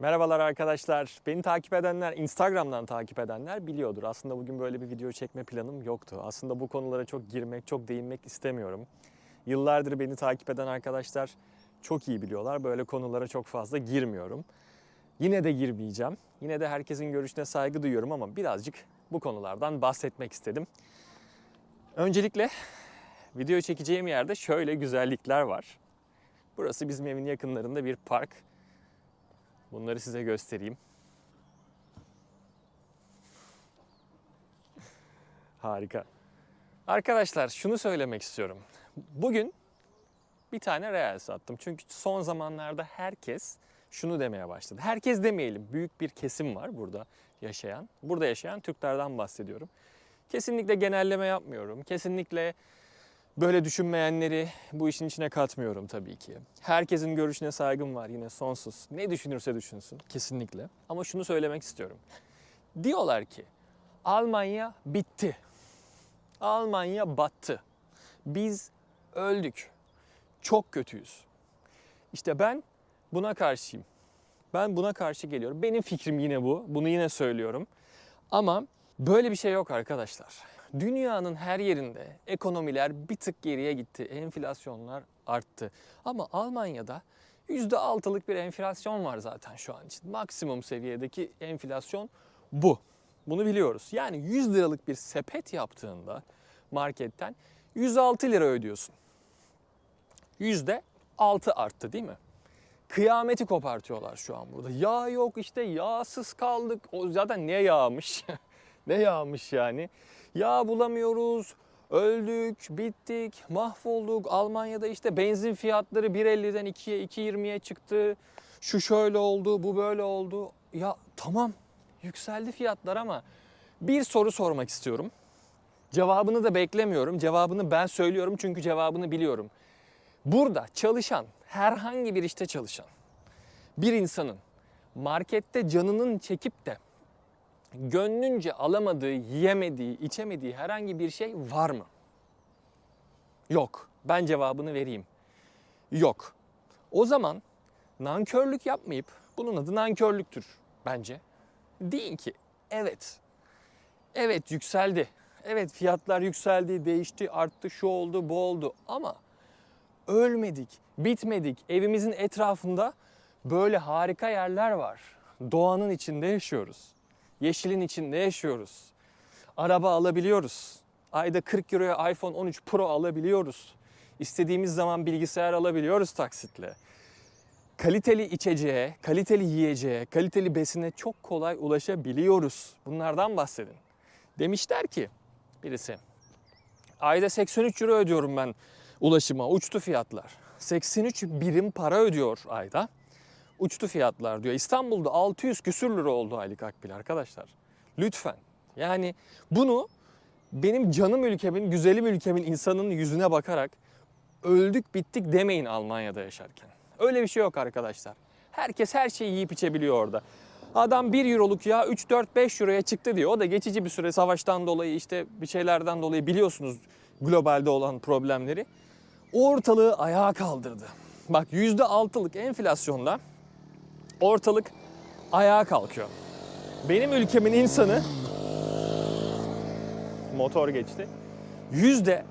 Merhabalar arkadaşlar. Beni takip edenler, Instagram'dan takip edenler biliyordur. Aslında bugün böyle bir video çekme planım yoktu. Aslında bu konulara çok girmek, çok değinmek istemiyorum. Yıllardır beni takip eden arkadaşlar çok iyi biliyorlar. Böyle konulara çok fazla girmiyorum. Yine de girmeyeceğim. Yine de herkesin görüşüne saygı duyuyorum ama birazcık bu konulardan bahsetmek istedim. Öncelikle video çekeceğim yerde şöyle güzellikler var. Burası bizim evin yakınlarında bir park. Bunları size göstereyim. Harika. Arkadaşlar şunu söylemek istiyorum. Bugün bir tane Reels attım. Çünkü son zamanlarda herkes şunu demeye başladı. Herkes demeyelim. Büyük bir kesim var burada yaşayan. Burada yaşayan Türklerden bahsediyorum. Kesinlikle genelleme yapmıyorum. Kesinlikle Böyle düşünmeyenleri bu işin içine katmıyorum tabii ki. Herkesin görüşüne saygım var yine sonsuz. Ne düşünürse düşünsün kesinlikle. Ama şunu söylemek istiyorum. Diyorlar ki Almanya bitti. Almanya battı. Biz öldük. Çok kötüyüz. İşte ben buna karşıyım. Ben buna karşı geliyorum. Benim fikrim yine bu. Bunu yine söylüyorum. Ama böyle bir şey yok arkadaşlar. Dünyanın her yerinde ekonomiler bir tık geriye gitti. Enflasyonlar arttı. Ama Almanya'da %6'lık bir enflasyon var zaten şu an için. Maksimum seviyedeki enflasyon bu. Bunu biliyoruz. Yani 100 liralık bir sepet yaptığında marketten 106 lira ödüyorsun. %6 arttı değil mi? Kıyameti kopartıyorlar şu an burada. Yağ yok işte yağsız kaldık. O zaten ne yağmış? ne yağmış yani? Yağ bulamıyoruz. Öldük, bittik, mahvolduk. Almanya'da işte benzin fiyatları 1.50'den 2'ye 2.20'ye çıktı. Şu şöyle oldu, bu böyle oldu. Ya tamam yükseldi fiyatlar ama bir soru sormak istiyorum. Cevabını da beklemiyorum. Cevabını ben söylüyorum çünkü cevabını biliyorum. Burada çalışan, herhangi bir işte çalışan bir insanın markette canının çekip de gönlünce alamadığı, yiyemediği, içemediği herhangi bir şey var mı? Yok. Ben cevabını vereyim. Yok. O zaman nankörlük yapmayıp bunun adı nankörlüktür bence. Deyin ki evet. Evet yükseldi. Evet fiyatlar yükseldi, değişti, arttı, şu oldu, bu oldu ama ölmedik, bitmedik. Evimizin etrafında böyle harika yerler var. Doğanın içinde yaşıyoruz. Yeşilin içinde yaşıyoruz. Araba alabiliyoruz. Ayda 40 euroya iPhone 13 Pro alabiliyoruz. İstediğimiz zaman bilgisayar alabiliyoruz taksitle. Kaliteli içeceğe, kaliteli yiyeceğe, kaliteli besine çok kolay ulaşabiliyoruz. Bunlardan bahsedin. Demişler ki birisi ayda 83 euro ödüyorum ben ulaşıma. Uçtu fiyatlar. 83 birim para ödüyor ayda uçtu fiyatlar diyor. İstanbul'da 600 küsür lira oldu aylık akbil arkadaşlar. Lütfen. Yani bunu benim canım ülkemin, güzelim ülkemin insanın yüzüne bakarak öldük bittik demeyin Almanya'da yaşarken. Öyle bir şey yok arkadaşlar. Herkes her şeyi yiyip içebiliyor orada. Adam 1 euroluk ya 3 4 5 euroya çıktı diyor. O da geçici bir süre savaştan dolayı işte bir şeylerden dolayı biliyorsunuz globalde olan problemleri. Ortalığı ayağa kaldırdı. Bak %6'lık enflasyonda ortalık ayağa kalkıyor. Benim ülkemin insanı motor geçti. Yüzde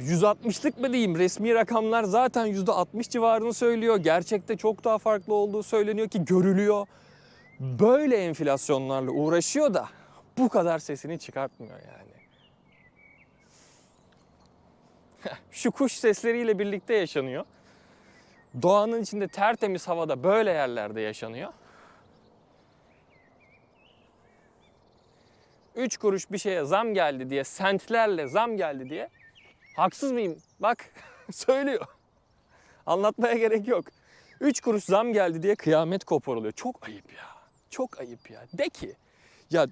160'lık mı diyeyim resmi rakamlar zaten yüzde 60 civarını söylüyor. Gerçekte çok daha farklı olduğu söyleniyor ki görülüyor. Böyle enflasyonlarla uğraşıyor da bu kadar sesini çıkartmıyor yani. Şu kuş sesleriyle birlikte yaşanıyor. Doğanın içinde tertemiz havada böyle yerlerde yaşanıyor. 3 kuruş bir şeye zam geldi diye, sentlerle zam geldi diye haksız mıyım? Bak söylüyor. Anlatmaya gerek yok. 3 kuruş zam geldi diye kıyamet koparılıyor. Çok ayıp ya. Çok ayıp ya. De ki ya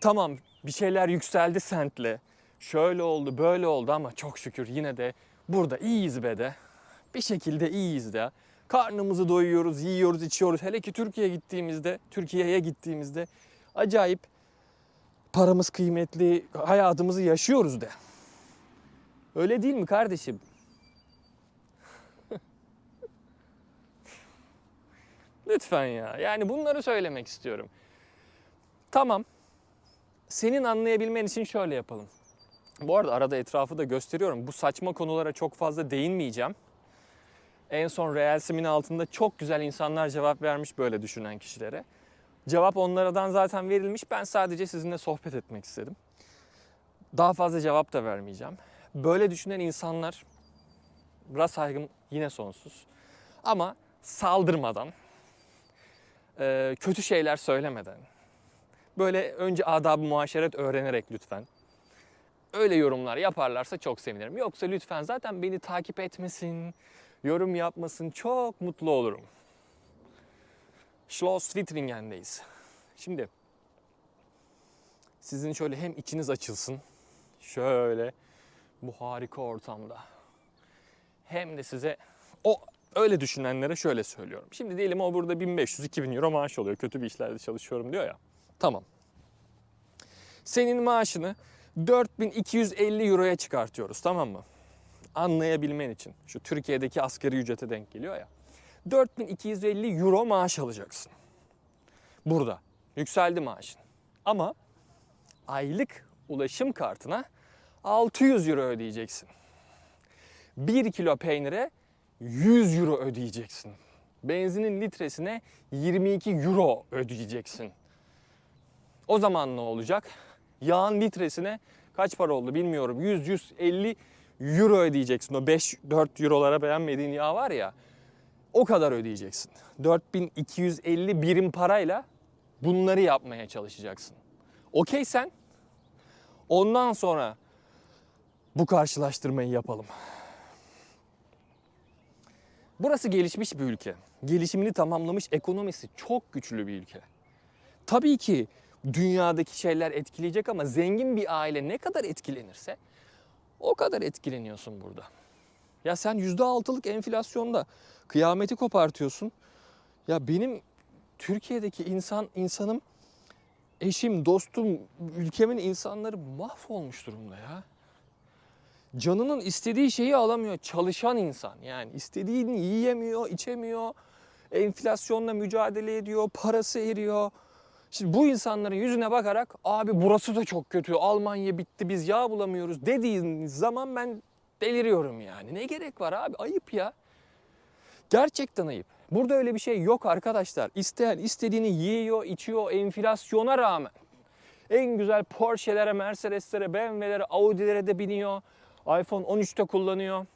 tamam bir şeyler yükseldi sentle. Şöyle oldu, böyle oldu ama çok şükür yine de burada iyiyiz be de bir şekilde iyiyiz de. Karnımızı doyuyoruz, yiyoruz, içiyoruz. Hele ki Türkiye'ye gittiğimizde, Türkiye'ye gittiğimizde acayip paramız kıymetli, hayatımızı yaşıyoruz de. Öyle değil mi kardeşim? Lütfen ya. Yani bunları söylemek istiyorum. Tamam. Senin anlayabilmen için şöyle yapalım. Bu arada arada etrafı da gösteriyorum. Bu saçma konulara çok fazla değinmeyeceğim. En son Reels'imin altında çok güzel insanlar cevap vermiş böyle düşünen kişilere. Cevap onlardan zaten verilmiş. Ben sadece sizinle sohbet etmek istedim. Daha fazla cevap da vermeyeceğim. Böyle düşünen insanlar biraz saygım yine sonsuz. Ama saldırmadan, e, kötü şeyler söylemeden, böyle önce adab-ı muaşeret öğrenerek lütfen öyle yorumlar yaparlarsa çok sevinirim. Yoksa lütfen zaten beni takip etmesin, yorum yapmasın çok mutlu olurum. Schloss Wittringen'deyiz. Şimdi sizin şöyle hem içiniz açılsın, şöyle bu harika ortamda. Hem de size o öyle düşünenlere şöyle söylüyorum. Şimdi diyelim o burada 1500-2000 euro maaş alıyor. Kötü bir işlerde çalışıyorum diyor ya. Tamam. Senin maaşını 4250 euroya çıkartıyoruz tamam mı? Anlayabilmen için. Şu Türkiye'deki asgari ücrete denk geliyor ya. 4250 euro maaş alacaksın. Burada. Yükseldi maaşın. Ama aylık ulaşım kartına 600 euro ödeyeceksin. 1 kilo peynire 100 euro ödeyeceksin. Benzinin litresine 22 euro ödeyeceksin. O zaman ne olacak? Yağın litresine kaç para oldu bilmiyorum. 100-150 euro ödeyeceksin. O 5-4 eurolara beğenmediğin yağ var ya o kadar ödeyeceksin. 4250 birim parayla bunları yapmaya çalışacaksın. Okey sen? Ondan sonra bu karşılaştırmayı yapalım. Burası gelişmiş bir ülke. Gelişimini tamamlamış ekonomisi çok güçlü bir ülke. Tabii ki dünyadaki şeyler etkileyecek ama zengin bir aile ne kadar etkilenirse o kadar etkileniyorsun burada. Ya sen %6'lık enflasyonda kıyameti kopartıyorsun. Ya benim Türkiye'deki insan insanım eşim, dostum, ülkemin insanları mahvolmuş durumda ya. Canının istediği şeyi alamıyor. Çalışan insan yani istediğini yiyemiyor, içemiyor. Enflasyonla mücadele ediyor, parası eriyor. Şimdi bu insanların yüzüne bakarak abi burası da çok kötü, Almanya bitti biz yağ bulamıyoruz dediğiniz zaman ben deliriyorum yani. Ne gerek var abi ayıp ya. Gerçekten ayıp. Burada öyle bir şey yok arkadaşlar. İsteyen istediğini yiyor, içiyor enflasyona rağmen. En güzel Porsche'lere, Mercedes'lere, BMW'lere, Audi'lere de biniyor. iPhone 13'te kullanıyor.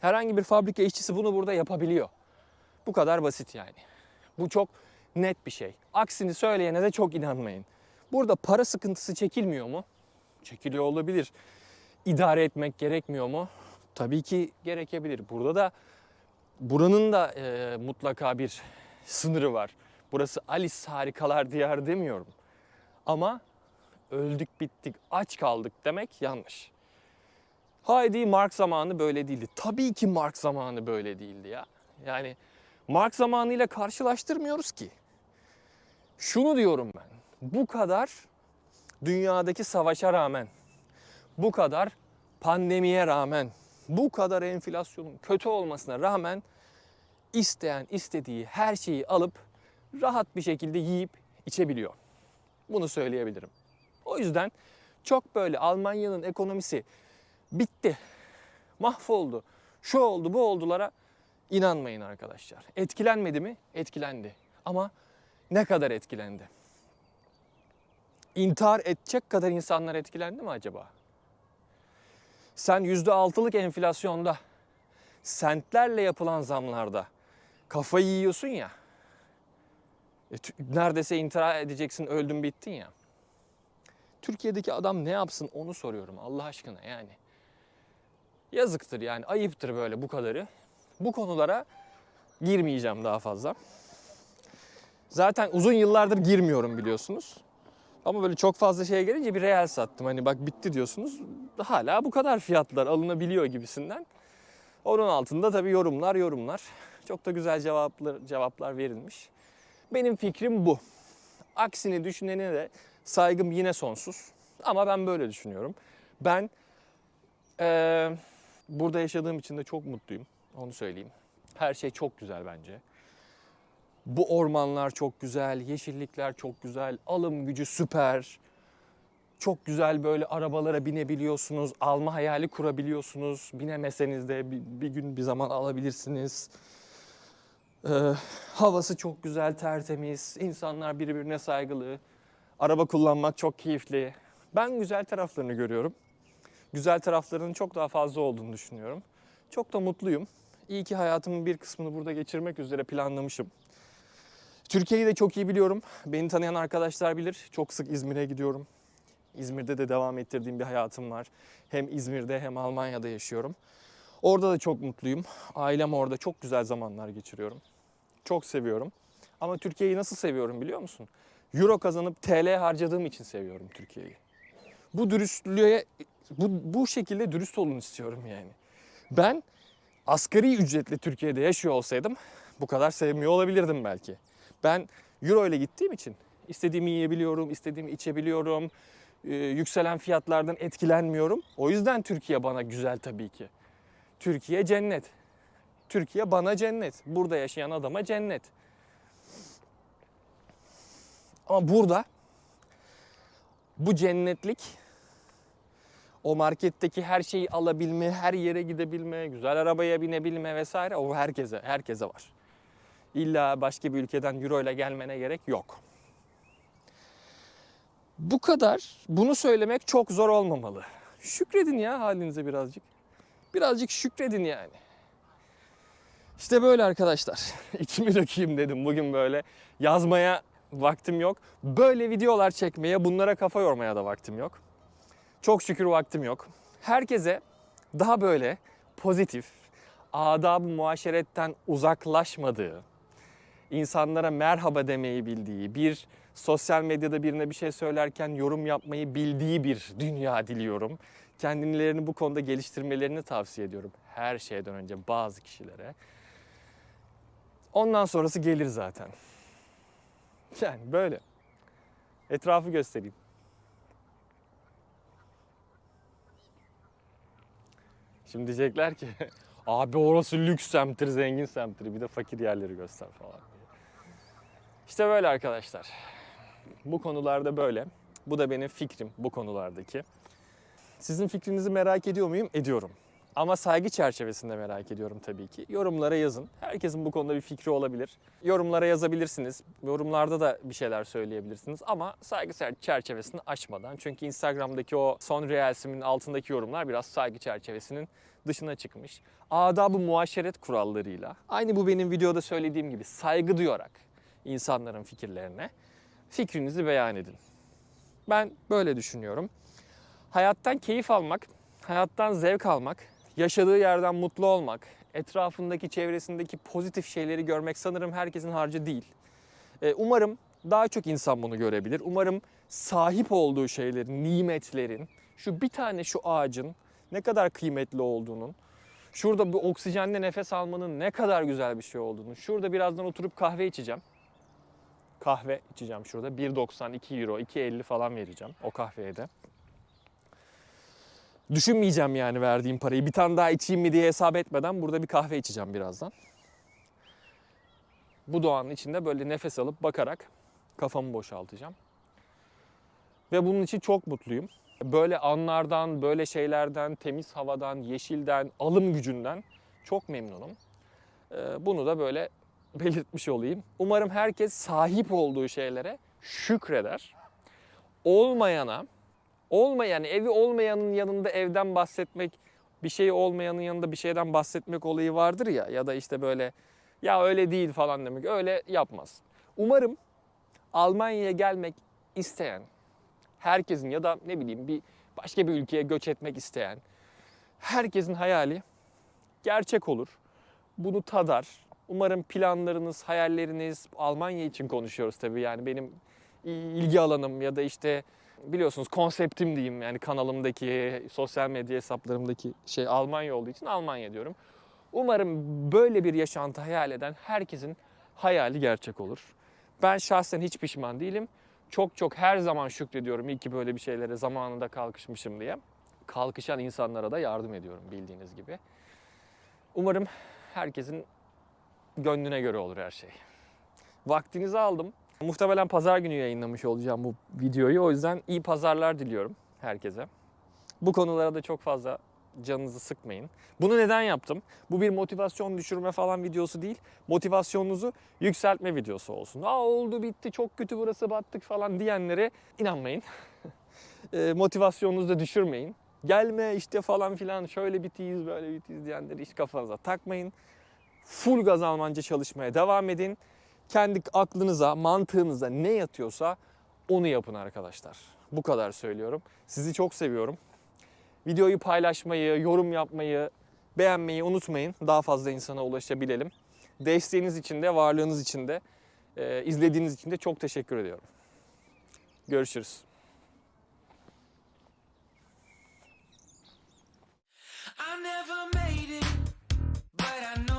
Herhangi bir fabrika işçisi bunu burada yapabiliyor. Bu kadar basit yani. Bu çok net bir şey. Aksini söyleyene de çok inanmayın. Burada para sıkıntısı çekilmiyor mu? Çekiliyor olabilir. İdare etmek gerekmiyor mu? Tabii ki gerekebilir. Burada da buranın da e, mutlaka bir sınırı var. Burası Alice harikalar diyar demiyorum. Ama öldük bittik aç kaldık demek yanlış. Haydi Mark zamanı böyle değildi. Tabii ki Mark zamanı böyle değildi ya. Yani Mark zamanıyla karşılaştırmıyoruz ki. Şunu diyorum ben. Bu kadar dünyadaki savaşa rağmen, bu kadar pandemiye rağmen, bu kadar enflasyonun kötü olmasına rağmen isteyen istediği her şeyi alıp rahat bir şekilde yiyip içebiliyor. Bunu söyleyebilirim. O yüzden çok böyle Almanya'nın ekonomisi bitti, mahvoldu, şu oldu bu oldulara inanmayın arkadaşlar. Etkilenmedi mi? Etkilendi. Ama ne kadar etkilendi? İntihar edecek kadar insanlar etkilendi mi acaba? Sen %6'lık enflasyonda, sentlerle yapılan zamlarda kafayı yiyorsun ya. e, neredeyse intihar edeceksin, öldün bittin ya. Türkiye'deki adam ne yapsın onu soruyorum Allah aşkına yani. Yazıktır yani ayıptır böyle bu kadarı. Bu konulara girmeyeceğim daha fazla. Zaten uzun yıllardır girmiyorum biliyorsunuz. Ama böyle çok fazla şeye gelince bir reel sattım. Hani bak bitti diyorsunuz. Hala bu kadar fiyatlar alınabiliyor gibisinden. Onun altında tabii yorumlar yorumlar. Çok da güzel cevaplar, cevaplar verilmiş. Benim fikrim bu. Aksini düşünene de saygım yine sonsuz. Ama ben böyle düşünüyorum. Ben eee, burada yaşadığım için de çok mutluyum. Onu söyleyeyim. Her şey çok güzel bence. Bu ormanlar çok güzel, yeşillikler çok güzel, alım gücü süper. Çok güzel böyle arabalara binebiliyorsunuz, alma hayali kurabiliyorsunuz. Binemeseniz de bir, bir gün bir zaman alabilirsiniz. Ee, havası çok güzel, tertemiz. İnsanlar birbirine saygılı. Araba kullanmak çok keyifli. Ben güzel taraflarını görüyorum. Güzel taraflarının çok daha fazla olduğunu düşünüyorum. Çok da mutluyum. İyi ki hayatımın bir kısmını burada geçirmek üzere planlamışım. Türkiye'yi de çok iyi biliyorum. Beni tanıyan arkadaşlar bilir. Çok sık İzmir'e gidiyorum. İzmir'de de devam ettirdiğim bir hayatım var. Hem İzmir'de hem Almanya'da yaşıyorum. Orada da çok mutluyum. Ailem orada çok güzel zamanlar geçiriyorum. Çok seviyorum. Ama Türkiye'yi nasıl seviyorum biliyor musun? Euro kazanıp TL harcadığım için seviyorum Türkiye'yi. Bu dürüstlüğe bu, bu şekilde dürüst olun istiyorum yani. Ben asgari ücretle Türkiye'de yaşıyor olsaydım bu kadar sevmiyor olabilirdim belki. Ben euro ile gittiğim için istediğimi yiyebiliyorum, istediğimi içebiliyorum. Ee, yükselen fiyatlardan etkilenmiyorum. O yüzden Türkiye bana güzel tabii ki. Türkiye cennet. Türkiye bana cennet. Burada yaşayan adama cennet. Ama burada bu cennetlik o marketteki her şeyi alabilme, her yere gidebilme, güzel arabaya binebilme vesaire o herkese herkese var. İlla başka bir ülkeden euro ile gelmene gerek yok. Bu kadar. Bunu söylemek çok zor olmamalı. Şükredin ya halinize birazcık. Birazcık şükredin yani. İşte böyle arkadaşlar. İçimi dökeyim dedim bugün böyle. Yazmaya vaktim yok. Böyle videolar çekmeye, bunlara kafa yormaya da vaktim yok. Çok şükür vaktim yok. Herkese daha böyle pozitif, adab-ı muaşeretten uzaklaşmadığı, insanlara merhaba demeyi bildiği, bir sosyal medyada birine bir şey söylerken yorum yapmayı bildiği bir dünya diliyorum. Kendilerini bu konuda geliştirmelerini tavsiye ediyorum. Her şeyden önce bazı kişilere. Ondan sonrası gelir zaten. Yani böyle. Etrafı göstereyim. Şimdi diyecekler ki abi orası lüks semttir, zengin semttir. Bir de fakir yerleri göster falan. İşte böyle arkadaşlar. Bu konularda böyle. Bu da benim fikrim bu konulardaki. Sizin fikrinizi merak ediyor muyum? Ediyorum. Ama saygı çerçevesinde merak ediyorum tabii ki. Yorumlara yazın. Herkesin bu konuda bir fikri olabilir. Yorumlara yazabilirsiniz. Yorumlarda da bir şeyler söyleyebilirsiniz. Ama saygı çerçevesini aşmadan. Çünkü Instagram'daki o son reelsimin altındaki yorumlar biraz saygı çerçevesinin dışına çıkmış. Adab-ı muaşeret kurallarıyla, aynı bu benim videoda söylediğim gibi saygı duyarak insanların fikirlerine fikrinizi beyan edin. Ben böyle düşünüyorum. Hayattan keyif almak, hayattan zevk almak, yaşadığı yerden mutlu olmak, etrafındaki, çevresindeki pozitif şeyleri görmek sanırım herkesin harcı değil. Ee, umarım daha çok insan bunu görebilir. Umarım sahip olduğu şeylerin, nimetlerin, şu bir tane şu ağacın ne kadar kıymetli olduğunun, şurada bu oksijenle nefes almanın ne kadar güzel bir şey olduğunu, şurada birazdan oturup kahve içeceğim. Kahve içeceğim şurada. 1.90, 2 euro, 2.50 falan vereceğim o kahveye de. Düşünmeyeceğim yani verdiğim parayı. Bir tane daha içeyim mi diye hesap etmeden burada bir kahve içeceğim birazdan. Bu doğanın içinde böyle nefes alıp bakarak kafamı boşaltacağım. Ve bunun için çok mutluyum. Böyle anlardan, böyle şeylerden, temiz havadan, yeşilden, alım gücünden çok memnunum. Ee, Bunu da böyle belirtmiş olayım. Umarım herkes sahip olduğu şeylere şükreder. Olmayana, olmayan, evi olmayanın yanında evden bahsetmek, bir şey olmayanın yanında bir şeyden bahsetmek olayı vardır ya ya da işte böyle ya öyle değil falan demek. Öyle yapmaz. Umarım Almanya'ya gelmek isteyen herkesin ya da ne bileyim bir başka bir ülkeye göç etmek isteyen herkesin hayali gerçek olur. Bunu tadar. Umarım planlarınız, hayalleriniz Almanya için konuşuyoruz tabii yani benim ilgi alanım ya da işte biliyorsunuz konseptim diyeyim yani kanalımdaki, sosyal medya hesaplarımdaki şey Almanya olduğu için Almanya diyorum. Umarım böyle bir yaşantı hayal eden herkesin hayali gerçek olur. Ben şahsen hiç pişman değilim. Çok çok her zaman şükrediyorum iyi ki böyle bir şeylere zamanında kalkışmışım diye. Kalkışan insanlara da yardım ediyorum bildiğiniz gibi. Umarım herkesin gönlüne göre olur her şey. Vaktinizi aldım. Muhtemelen pazar günü yayınlamış olacağım bu videoyu. O yüzden iyi pazarlar diliyorum herkese. Bu konulara da çok fazla canınızı sıkmayın. Bunu neden yaptım? Bu bir motivasyon düşürme falan videosu değil. Motivasyonunuzu yükseltme videosu olsun. Aa oldu bitti çok kötü burası battık falan diyenlere inanmayın. E, motivasyonunuzu da düşürmeyin. Gelme işte falan filan şöyle bitiyiz böyle bitiyiz diyenleri hiç kafanıza takmayın. Full gaz Almanca çalışmaya devam edin. Kendi aklınıza, mantığınıza ne yatıyorsa onu yapın arkadaşlar. Bu kadar söylüyorum. Sizi çok seviyorum. Videoyu paylaşmayı, yorum yapmayı, beğenmeyi unutmayın. Daha fazla insana ulaşabilelim. Desteğiniz için de, varlığınız için de, e, izlediğiniz için de çok teşekkür ediyorum. Görüşürüz. I never made it, but I know